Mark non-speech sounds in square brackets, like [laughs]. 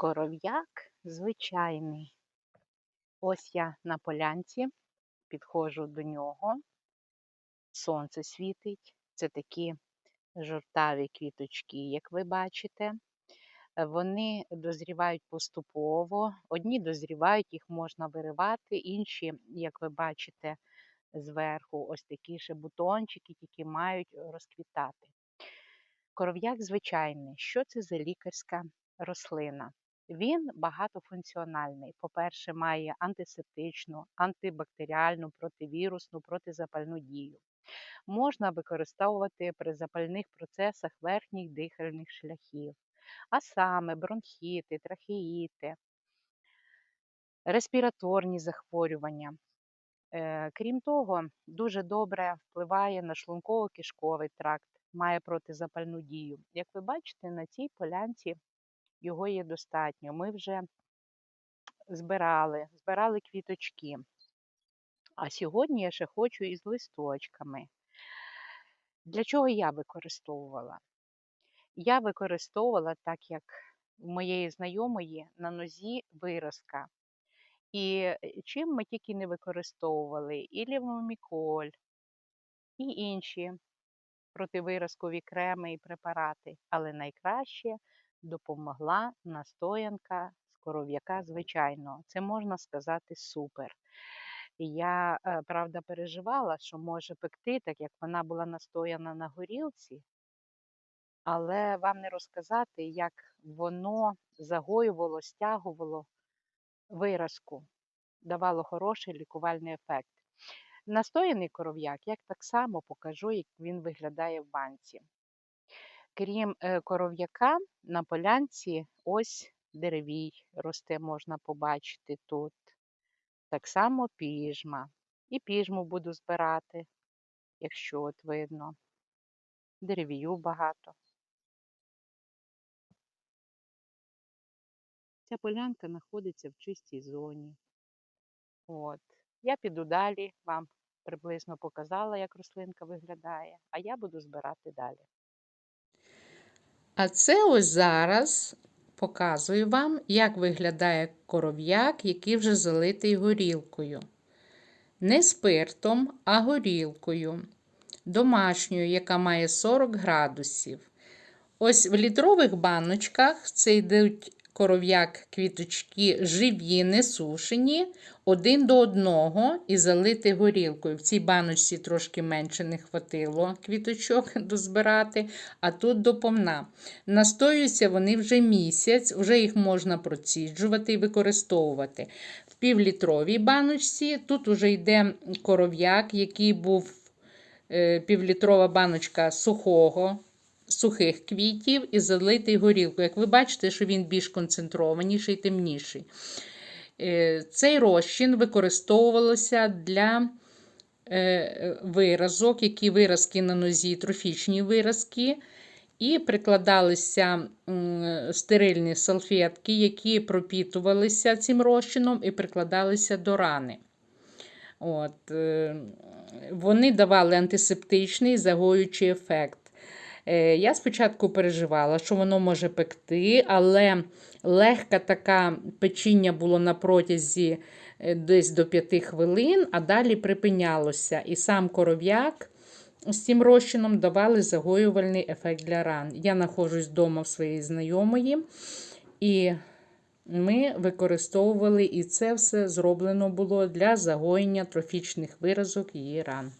Коров'як звичайний. Ось я на полянці, підходжу до нього. Сонце світить. Це такі жовтаві квіточки, як ви бачите. Вони дозрівають поступово. Одні дозрівають, їх можна виривати, інші, як ви бачите, зверху ось такі ще бутончики, тільки мають розквітати. Коров'як звичайний. Що це за лікарська рослина? Він багатофункціональний. По-перше, має антисептичну, антибактеріальну, противірусну, протизапальну дію. Можна використовувати при запальних процесах верхніх дихальних шляхів, а саме бронхіти, трахеїти, респіраторні захворювання. Е, Крім того, дуже добре впливає на шлунково-кишковий тракт, має протизапальну дію. Як ви бачите, на цій полянці його є достатньо. Ми вже збирали, збирали квіточки. А сьогодні я ще хочу із листочками. Для чого я використовувала? Я використовувала так, як в моєї знайомої на нозі виразка. І е, чим ми тільки не використовували, і лівоміколь, і інші противиразкові креми і препарати, але найкраще допомогла настоянка з коров'яка звичайного. Це можна сказати супер. Я, е, правда, переживала, що може пекти, так як вона була настояна на горілці, але вам не розказати, як воно загоювало, стягувало виразку, давало хороший лікувальний ефект. Настояний коров'як, як так само покажу, як він виглядає в банці. Крім е, коров'яка, на полянці ось деревій росте, можна побачити тут. Так само піжма. І піжму буду збирати, якщо от видно. Деревію багато. Ця полянка знаходиться в чистій зоні. От. Я піду далі, вам приблизно показала, як рослинка виглядає, а я буду збирати далі. А це ось зараз показую вам, як виглядає коров'як, який вже залитий горілкою. Не спиртом, а горілкою. Домашньою, яка має 40 градусів. Ось в літрових баночках це йдуть коров'як квіточки живі, не сушені, один до одного і залити горілкою. В цій баночці трошки менше не хватило квіточок [laughs] дозбирати, а тут доповна. Настоюються вони вже місяць, вже їх можна проціджувати і використовувати. В півлітровій баночці тут вже йде коров'як, який був е, півлітрова баночка сухого сухих квітів і залитий горілкою. Як ви бачите, що він більш концентрованіший, темніший. Е, Цей розчин використовувався для е, виразок, які виразки на нозі, трофічні виразки. І прикладалися стерильні салфетки, які пропітувалися цим розчином і прикладалися до рани. От, е, Вони давали антисептичний загоюючий ефект. Е, Я спочатку переживала, що воно може пекти, але легка така печіння було на протязі е, десь до 5 хвилин, а далі припинялося. І сам коров'як з цим розчином давали загоювальний ефект для ран. Я знаходжусь вдома в своєї знайомої, і ми використовували і це все зроблено було для загоєння трофічних виразок її ран.